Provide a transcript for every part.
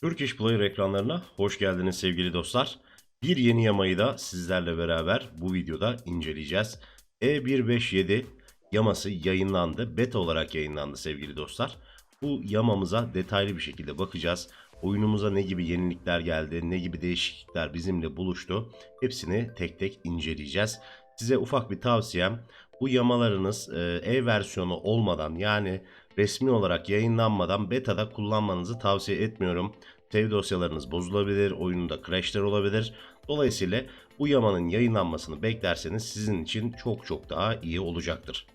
Turkish Player ekranlarına hoş geldiniz sevgili dostlar. Bir yeni yamayı da sizlerle beraber bu videoda inceleyeceğiz. E157 yaması yayınlandı. Beta olarak yayınlandı sevgili dostlar. Bu yamamıza detaylı bir şekilde bakacağız. Oyunumuza ne gibi yenilikler geldi, ne gibi değişiklikler bizimle buluştu. Hepsini tek tek inceleyeceğiz. Size ufak bir tavsiyem bu yamalarınız e, e-versiyonu olmadan yani resmi olarak yayınlanmadan beta'da kullanmanızı tavsiye etmiyorum. Save dosyalarınız bozulabilir, oyununda crashler olabilir. Dolayısıyla bu yamanın yayınlanmasını beklerseniz sizin için çok çok daha iyi olacaktır.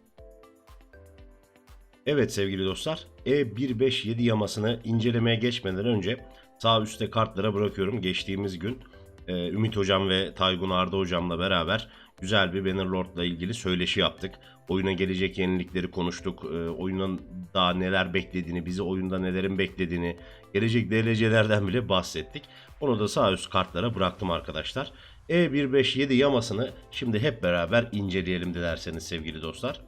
Evet sevgili dostlar, E157 yamasını incelemeye geçmeden önce sağ üstte kartlara bırakıyorum. Geçtiğimiz gün e, Ümit Hocam ve Taygun Arda Hocam'la beraber güzel bir Bannerlord'la ilgili söyleşi yaptık. Oyuna gelecek yenilikleri konuştuk. E, oyunun daha neler beklediğini, bizi oyunda nelerin beklediğini, gelecek derecelerden bile bahsettik. Onu da sağ üst kartlara bıraktım arkadaşlar. E157 yamasını şimdi hep beraber inceleyelim dilerseniz sevgili dostlar.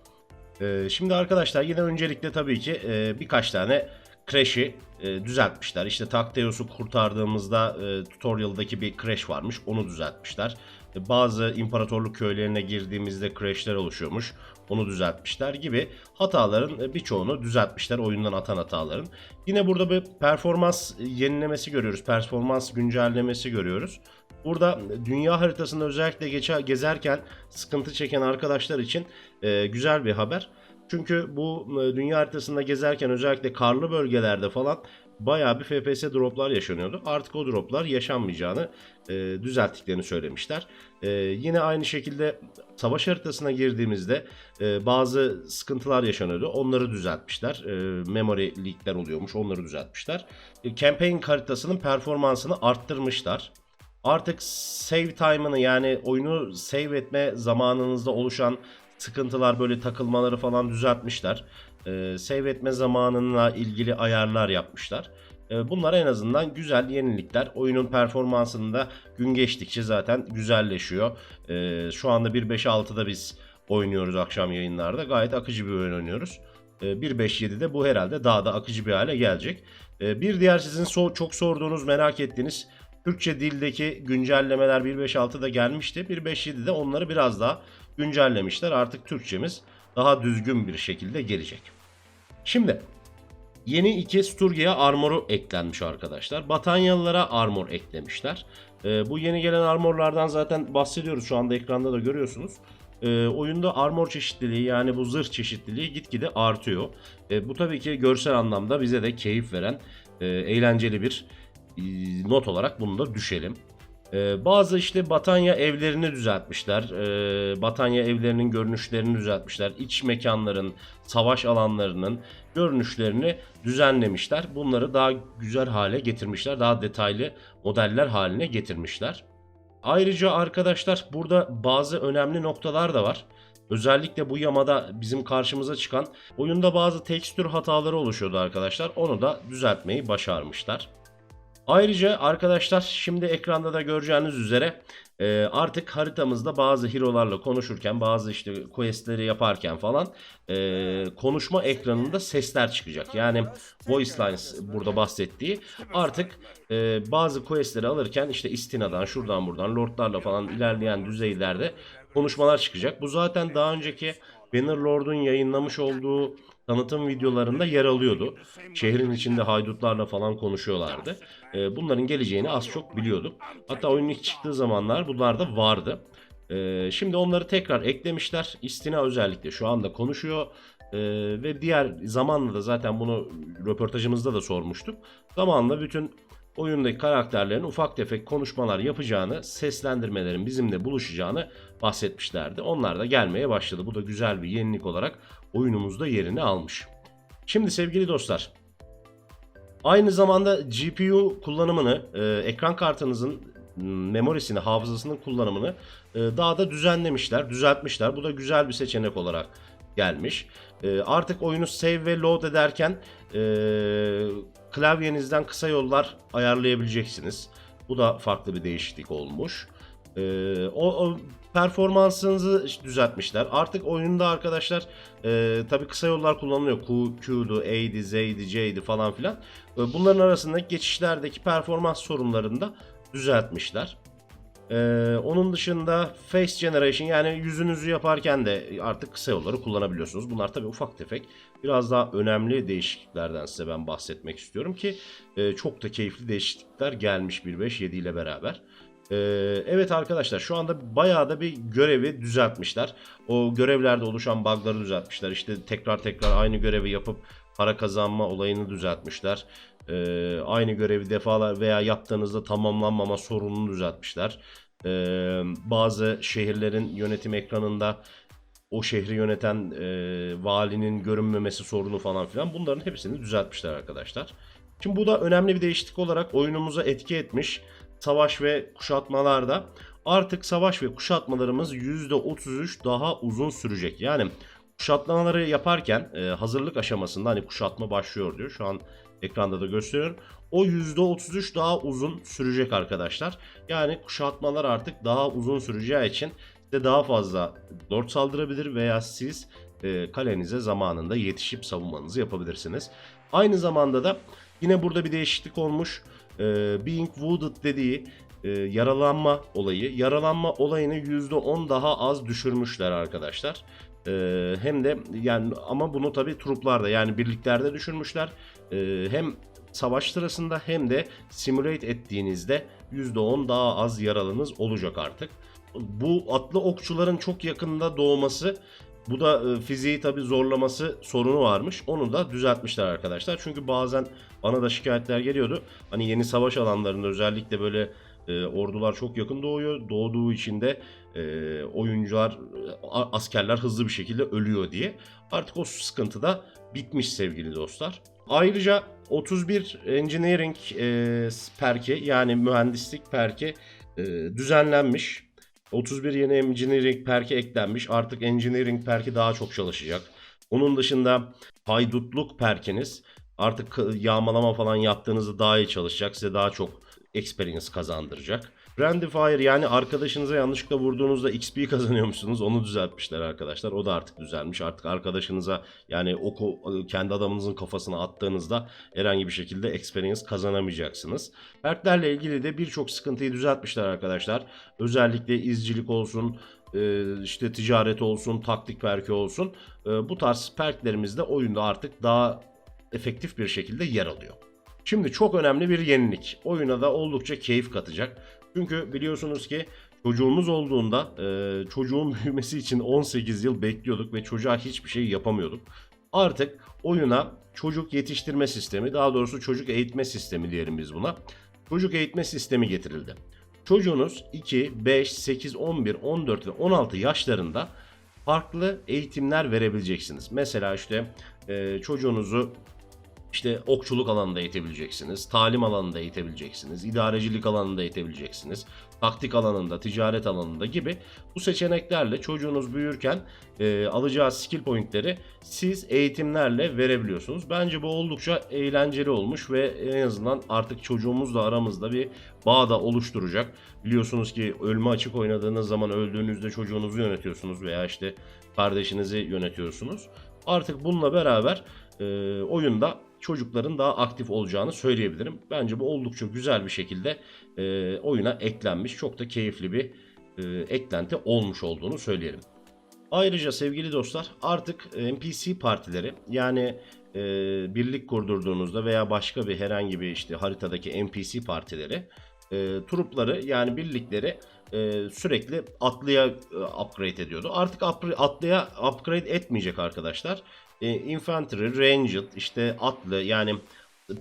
Ee, şimdi arkadaşlar yine öncelikle tabii ki e, birkaç tane crash'i e, düzeltmişler. İşte Takteos'u kurtardığımızda e, tutorial'daki bir crash varmış. Onu düzeltmişler. E, bazı imparatorluk köylerine girdiğimizde crash'ler oluşuyormuş. Onu düzeltmişler gibi hataların e, birçoğunu düzeltmişler. Oyundan atan hataların. Yine burada bir performans yenilemesi görüyoruz. Performans güncellemesi görüyoruz. Burada dünya haritasında özellikle geçer, gezerken sıkıntı çeken arkadaşlar için e, güzel bir haber. Çünkü bu e, dünya haritasında gezerken özellikle karlı bölgelerde falan bayağı bir FPS droplar yaşanıyordu. Artık o droplar yaşanmayacağını e, düzelttiklerini söylemişler. E, yine aynı şekilde savaş haritasına girdiğimizde e, bazı sıkıntılar yaşanıyordu. Onları düzeltmişler. E, memory leakler oluyormuş. Onları düzeltmişler. E, campaign haritasının performansını arttırmışlar. Artık save time'ını yani oyunu save etme zamanınızda oluşan sıkıntılar böyle takılmaları falan düzeltmişler. Ee, save etme zamanına ilgili ayarlar yapmışlar. Ee, bunlar en azından güzel yenilikler. Oyunun performansını da gün geçtikçe zaten güzelleşiyor. Ee, şu anda 1.5.6'da biz oynuyoruz akşam yayınlarda. Gayet akıcı bir oyun oynuyoruz. Ee, 1.5.7'de bu herhalde daha da akıcı bir hale gelecek. Ee, bir diğer sizin so- çok sorduğunuz, merak ettiğiniz Türkçe dildeki güncellemeler 1.5.6'da gelmişti. 1.5.7'de onları biraz daha güncellemişler. Artık Türkçemiz daha düzgün bir şekilde gelecek. Şimdi yeni iki Sturgia armoru eklenmiş arkadaşlar. Batanyalılara armor eklemişler. Ee, bu yeni gelen armorlardan zaten bahsediyoruz şu anda ekranda da görüyorsunuz. Ee, oyunda armor çeşitliliği yani bu zırh çeşitliliği gitgide artıyor. Ee, bu tabii ki görsel anlamda bize de keyif veren e, eğlenceli bir e, not olarak bunu da düşelim. Ee, bazı işte Batanya evlerini düzeltmişler. Ee, Batanya evlerinin görünüşlerini düzeltmişler. İç mekanların, savaş alanlarının görünüşlerini düzenlemişler. Bunları daha güzel hale getirmişler. Daha detaylı modeller haline getirmişler. Ayrıca arkadaşlar burada bazı önemli noktalar da var. Özellikle bu yamada bizim karşımıza çıkan oyunda bazı tekstür hataları oluşuyordu arkadaşlar. Onu da düzeltmeyi başarmışlar. Ayrıca arkadaşlar şimdi ekranda da göreceğiniz üzere e, artık haritamızda bazı hero'larla konuşurken bazı işte questleri yaparken falan e, konuşma ekranında sesler çıkacak. Yani voice lines burada bahsettiği artık e, bazı questleri alırken işte istinadan şuradan buradan lordlarla falan ilerleyen düzeylerde konuşmalar çıkacak. Bu zaten daha önceki Bannerlord'un yayınlamış olduğu tanıtım videolarında yer alıyordu. Şehrin içinde haydutlarla falan konuşuyorlardı. Ee, bunların geleceğini az çok biliyorduk. Hatta oyunun ilk çıktığı zamanlar bunlar da vardı. Ee, şimdi onları tekrar eklemişler. İstina özellikle şu anda konuşuyor. Ee, ve diğer zamanla da zaten bunu röportajımızda da sormuştuk. Zamanla bütün oyundaki karakterlerin ufak tefek konuşmalar yapacağını, seslendirmelerin bizimle buluşacağını bahsetmişlerdi. Onlar da gelmeye başladı. Bu da güzel bir yenilik olarak oyunumuzda yerini almış. Şimdi sevgili dostlar, aynı zamanda GPU kullanımını, e, ekran kartınızın memorisini, hafızasının kullanımını e, daha da düzenlemişler, düzeltmişler. Bu da güzel bir seçenek olarak gelmiş. E, artık oyunu save ve load ederken e, klavyenizden kısa yollar ayarlayabileceksiniz. Bu da farklı bir değişiklik olmuş. E, o, o performansınızı düzeltmişler. Artık oyunda arkadaşlar e, tabii kısa yollar kullanılıyor. Q, Q'du, A'di, Z'di, C'di falan filan. E, bunların arasındaki geçişlerdeki performans sorunlarını da düzeltmişler. Ee, onun dışında Face Generation yani yüzünüzü yaparken de artık kısa yolları kullanabiliyorsunuz. Bunlar tabii ufak tefek biraz daha önemli değişikliklerden size ben bahsetmek istiyorum ki e, çok da keyifli değişiklikler gelmiş 1.5.7 ile beraber. Ee, evet arkadaşlar şu anda bayağı da bir görevi düzeltmişler. O görevlerde oluşan bug'ları düzeltmişler. İşte tekrar tekrar aynı görevi yapıp para kazanma olayını düzeltmişler. Ee, aynı görevi defalar veya yaptığınızda tamamlanmama sorununu düzeltmişler. Ee, bazı şehirlerin yönetim ekranında o şehri yöneten e, valinin görünmemesi sorunu falan filan bunların hepsini düzeltmişler arkadaşlar. Şimdi bu da önemli bir değişiklik olarak oyunumuza etki etmiş. Savaş ve kuşatmalarda artık savaş ve kuşatmalarımız %33 daha uzun sürecek. Yani kuşatmaları yaparken e, hazırlık aşamasında hani kuşatma başlıyor diyor. Şu an ekranda da gösteriyorum. O %33 daha uzun sürecek arkadaşlar. Yani kuşatmalar artık daha uzun süreceği için size daha fazla lord saldırabilir veya siz e, kalenize zamanında yetişip savunmanızı yapabilirsiniz. Aynı zamanda da yine burada bir değişiklik olmuş. E, being wounded dediği e, yaralanma olayı. Yaralanma olayını %10 daha az düşürmüşler arkadaşlar. E, hem de yani ama bunu tabi truplarda yani birliklerde düşürmüşler. E, hem savaş sırasında hem de simulate ettiğinizde %10 daha az yaralınız olacak artık. Bu atlı okçuların çok yakında doğması bu da e, fiziği tabi zorlaması sorunu varmış. Onu da düzeltmişler arkadaşlar. Çünkü bazen bana da şikayetler geliyordu. Hani yeni savaş alanlarında özellikle böyle e, ordular çok yakın doğuyor. Doğduğu için de e, oyuncular, askerler hızlı bir şekilde ölüyor diye. Artık o sıkıntı da bitmiş sevgili dostlar. Ayrıca 31 Engineering e, perki yani mühendislik perki e, düzenlenmiş. 31 yeni Engineering perki eklenmiş. Artık Engineering perki daha çok çalışacak. Onun dışında haydutluk perkiniz artık yağmalama falan yaptığınızda daha iyi çalışacak. Size daha çok experience kazandıracak. Friendly Fire yani arkadaşınıza yanlışlıkla vurduğunuzda XP kazanıyormuşsunuz. Onu düzeltmişler arkadaşlar. O da artık düzelmiş. Artık arkadaşınıza yani oku kendi adamınızın kafasına attığınızda herhangi bir şekilde experience kazanamayacaksınız. Perklerle ilgili de birçok sıkıntıyı düzeltmişler arkadaşlar. Özellikle izcilik olsun, e, işte ticaret olsun, taktik perki olsun. E, Bu tarz perklerimiz de oyunda artık daha efektif bir şekilde yer alıyor. Şimdi çok önemli bir yenilik. Oyuna da oldukça keyif katacak. Çünkü biliyorsunuz ki çocuğumuz olduğunda e, çocuğun büyümesi için 18 yıl bekliyorduk ve çocuğa hiçbir şey yapamıyorduk. Artık oyuna çocuk yetiştirme sistemi, daha doğrusu çocuk eğitme sistemi diyelim biz buna. Çocuk eğitme sistemi getirildi. Çocuğunuz 2, 5, 8, 11, 14 ve 16 yaşlarında farklı eğitimler verebileceksiniz. Mesela işte e, çocuğunuzu işte okçuluk alanında eğitebileceksiniz, talim alanında eğitebileceksiniz, idarecilik alanında eğitebileceksiniz, taktik alanında, ticaret alanında gibi bu seçeneklerle çocuğunuz büyürken e, alacağı skill pointleri siz eğitimlerle verebiliyorsunuz. Bence bu oldukça eğlenceli olmuş ve en azından artık çocuğumuzla aramızda bir bağ da oluşturacak. Biliyorsunuz ki ölme açık oynadığınız zaman öldüğünüzde çocuğunuzu yönetiyorsunuz veya işte kardeşinizi yönetiyorsunuz. Artık bununla beraber e, oyunda çocukların daha aktif olacağını söyleyebilirim. Bence bu oldukça güzel bir şekilde e, oyuna eklenmiş. Çok da keyifli bir e, eklenti olmuş olduğunu söyleyelim. Ayrıca sevgili dostlar artık NPC partileri yani e, birlik kurdurduğunuzda veya başka bir herhangi bir işte haritadaki NPC partileri e, trupları yani birlikleri e, sürekli atlıya e, upgrade ediyordu. Artık upgra- atlıya upgrade etmeyecek arkadaşlar. E, infantry, ranged, işte atlı yani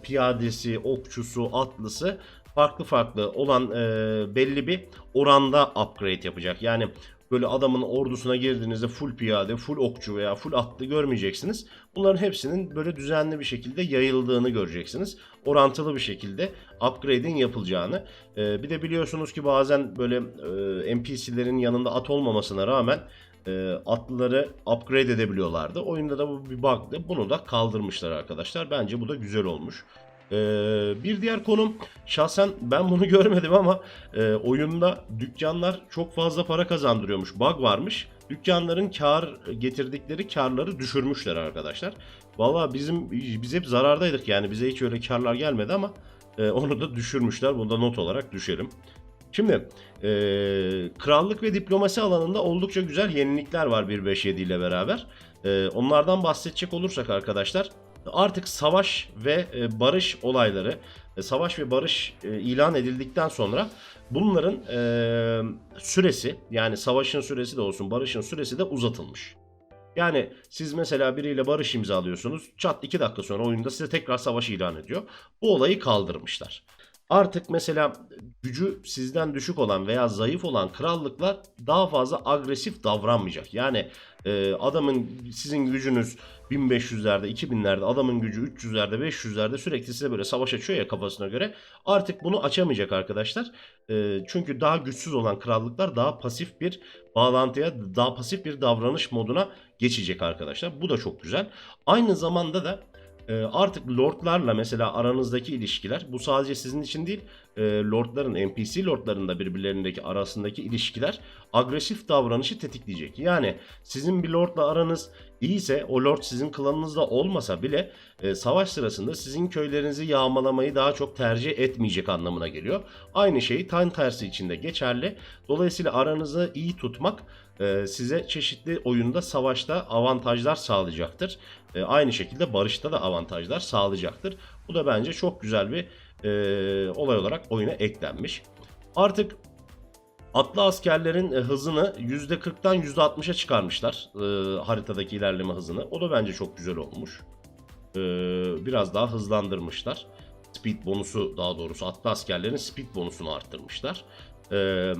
piyadesi, okçusu, atlısı farklı farklı olan e, belli bir oranda upgrade yapacak. Yani böyle adamın ordusuna girdiğinizde full piyade, full okçu veya full atlı görmeyeceksiniz. Bunların hepsinin böyle düzenli bir şekilde yayıldığını göreceksiniz. Orantılı bir şekilde upgrade'in yapılacağını. E, bir de biliyorsunuz ki bazen böyle e, NPC'lerin yanında at olmamasına rağmen e, atlıları upgrade edebiliyorlardı. Oyunda da bu bir bug'dı. Bunu da kaldırmışlar arkadaşlar. Bence bu da güzel olmuş. Ee, bir diğer konum şahsen ben bunu görmedim ama e, oyunda dükkanlar çok fazla para kazandırıyormuş. Bug varmış. Dükkanların kar getirdikleri karları düşürmüşler arkadaşlar. Valla bizim biz hep zarardaydık yani bize hiç öyle karlar gelmedi ama e, onu da düşürmüşler. Bunu da not olarak düşelim. Şimdi e, krallık ve diplomasi alanında oldukça güzel yenilikler var 1.5.7 ile beraber. E, onlardan bahsedecek olursak arkadaşlar artık savaş ve e, barış olayları, e, savaş ve barış e, ilan edildikten sonra bunların e, süresi yani savaşın süresi de olsun barışın süresi de uzatılmış. Yani siz mesela biriyle barış imzalıyorsunuz. Çat 2 dakika sonra oyunda size tekrar savaş ilan ediyor. Bu olayı kaldırmışlar. Artık mesela gücü sizden düşük olan veya zayıf olan krallıklar daha fazla agresif davranmayacak. Yani e, adamın sizin gücünüz 1500'lerde 2000'lerde adamın gücü 300'lerde 500'lerde sürekli size böyle savaş açıyor ya kafasına göre. Artık bunu açamayacak arkadaşlar. E, çünkü daha güçsüz olan krallıklar daha pasif bir bağlantıya daha pasif bir davranış moduna geçecek arkadaşlar. Bu da çok güzel. Aynı zamanda da artık lordlarla mesela aranızdaki ilişkiler bu sadece sizin için değil e, lordların NPC lordların da birbirlerindeki arasındaki ilişkiler agresif davranışı tetikleyecek. Yani sizin bir lordla aranız iyiyse o lord sizin klanınızda olmasa bile e, savaş sırasında sizin köylerinizi yağmalamayı daha çok tercih etmeyecek anlamına geliyor. Aynı şey tam tersi için de geçerli. Dolayısıyla aranızı iyi tutmak e, size çeşitli oyunda savaşta avantajlar sağlayacaktır. E, aynı şekilde barışta da avantajlar sağlayacaktır. Bu da bence çok güzel bir e, olay olarak oyuna eklenmiş. Artık atlı askerlerin e, hızını %40'tan %60'a çıkarmışlar e, haritadaki ilerleme hızını. O da bence çok güzel olmuş. E, biraz daha hızlandırmışlar. Speed bonusu daha doğrusu atlı askerlerin speed bonusunu arttırmışlar. Ee,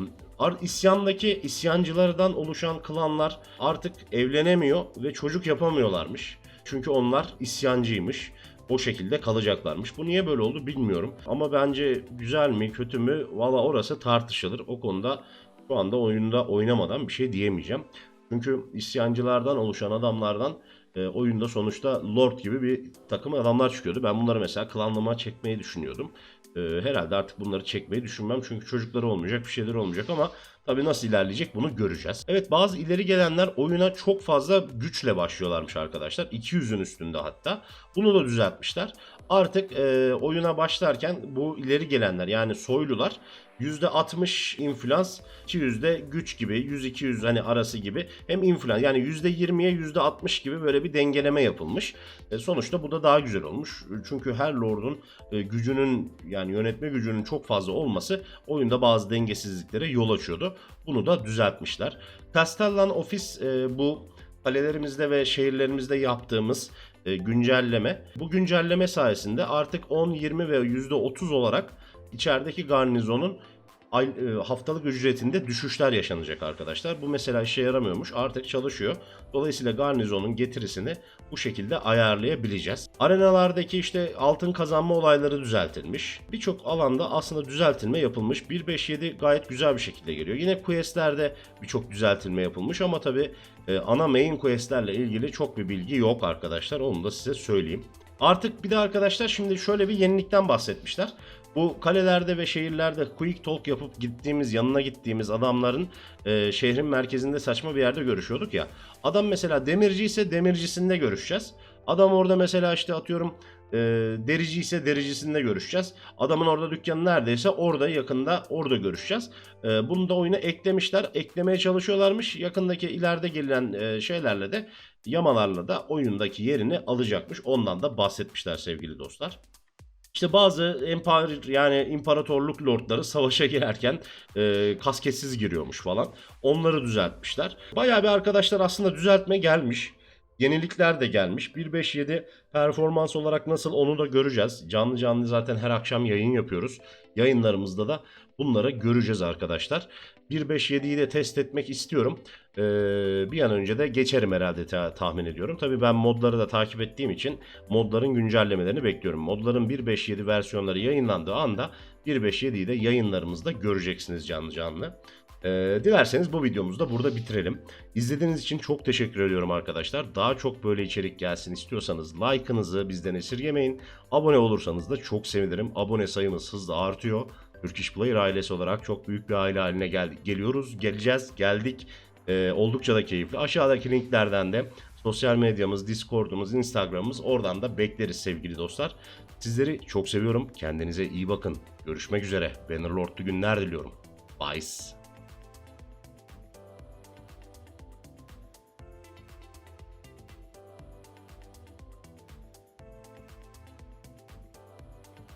isyandaki isyancılardan oluşan klanlar artık evlenemiyor ve çocuk yapamıyorlarmış. Çünkü onlar isyancıymış. O şekilde kalacaklarmış. Bu niye böyle oldu bilmiyorum. Ama bence güzel mi kötü mü valla orası tartışılır. O konuda şu anda oyunda oynamadan bir şey diyemeyeceğim. Çünkü isyancılardan oluşan adamlardan e, oyunda sonuçta Lord gibi bir takım adamlar çıkıyordu. Ben bunları mesela klanlama çekmeyi düşünüyordum. E, herhalde artık bunları çekmeyi düşünmem. Çünkü çocukları olmayacak bir şeyler olmayacak ama tabii nasıl ilerleyecek bunu göreceğiz. Evet bazı ileri gelenler oyuna çok fazla güçle başlıyorlarmış arkadaşlar. 200'ün üstünde hatta. Bunu da düzeltmişler. Artık e, oyuna başlarken bu ileri gelenler yani soylular %60 influence, %200'de güç gibi, 100-200 hani arası gibi hem influence yani %20'ye %60 gibi böyle bir dengeleme yapılmış. E, sonuçta bu da daha güzel olmuş. Çünkü her lordun e, gücünün yani yönetme gücünün çok fazla olması oyunda bazı dengesizliklere yol açıyordu. Bunu da düzeltmişler. Castellan Office e, bu kalelerimizde ve şehirlerimizde yaptığımız e, güncelleme. Bu güncelleme sayesinde artık 10, 20 ve %30 olarak içerideki garnizonun e, haftalık ücretinde düşüşler yaşanacak arkadaşlar. Bu mesela işe yaramıyormuş. Artık çalışıyor. Dolayısıyla garnizonun getirisini bu şekilde ayarlayabileceğiz. Arenalardaki işte altın kazanma olayları düzeltilmiş. Birçok alanda aslında düzeltilme yapılmış. 1.5.7 gayet güzel bir şekilde geliyor. Yine questlerde birçok düzeltilme yapılmış ama tabi e, ana main questlerle ilgili çok bir bilgi yok arkadaşlar. Onu da size söyleyeyim. Artık bir de arkadaşlar şimdi şöyle bir yenilikten bahsetmişler. Bu kalelerde ve şehirlerde quick talk yapıp gittiğimiz, yanına gittiğimiz adamların e, şehrin merkezinde saçma bir yerde görüşüyorduk ya. Adam mesela demirci ise demircisinde görüşeceğiz. Adam orada mesela işte atıyorum e, derici ise dericisinde görüşeceğiz. Adamın orada dükkanı neredeyse orada yakında orada görüşeceğiz. E, bunu da oyuna eklemişler. Eklemeye çalışıyorlarmış. Yakındaki ileride gelen e, şeylerle de yamalarla da oyundaki yerini alacakmış. Ondan da bahsetmişler sevgili dostlar. İşte bazı empire yani imparatorluk lordları savaşa girerken e, kasketsiz giriyormuş falan. Onları düzeltmişler. Bayağı bir arkadaşlar aslında düzeltme gelmiş. Yenilikler de gelmiş. 1.5.7 performans olarak nasıl onu da göreceğiz. Canlı canlı zaten her akşam yayın yapıyoruz. Yayınlarımızda da bunları göreceğiz arkadaşlar. 1.5.7'yi de test etmek istiyorum. Ee, bir an önce de geçerim herhalde ta- tahmin ediyorum. Tabi ben modları da takip ettiğim için modların güncellemelerini bekliyorum. Modların 1.5.7 versiyonları yayınlandığı anda 1.5.7'yi de yayınlarımızda göreceksiniz canlı canlı. Ee, dilerseniz bu videomuzu da burada bitirelim. İzlediğiniz için çok teşekkür ediyorum arkadaşlar. Daha çok böyle içerik gelsin istiyorsanız like'ınızı bizden esirgemeyin. Abone olursanız da çok sevinirim. Abone sayımız hızla artıyor. Turkish Player ailesi olarak çok büyük bir aile haline geldik. Geliyoruz, geleceğiz, geldik. Ee, oldukça da keyifli. Aşağıdaki linklerden de sosyal medyamız, Discord'umuz, Instagram'ımız oradan da bekleriz sevgili dostlar. Sizleri çok seviyorum. Kendinize iyi bakın. Görüşmek üzere. Bannerlord'lu günler diliyorum. Bye.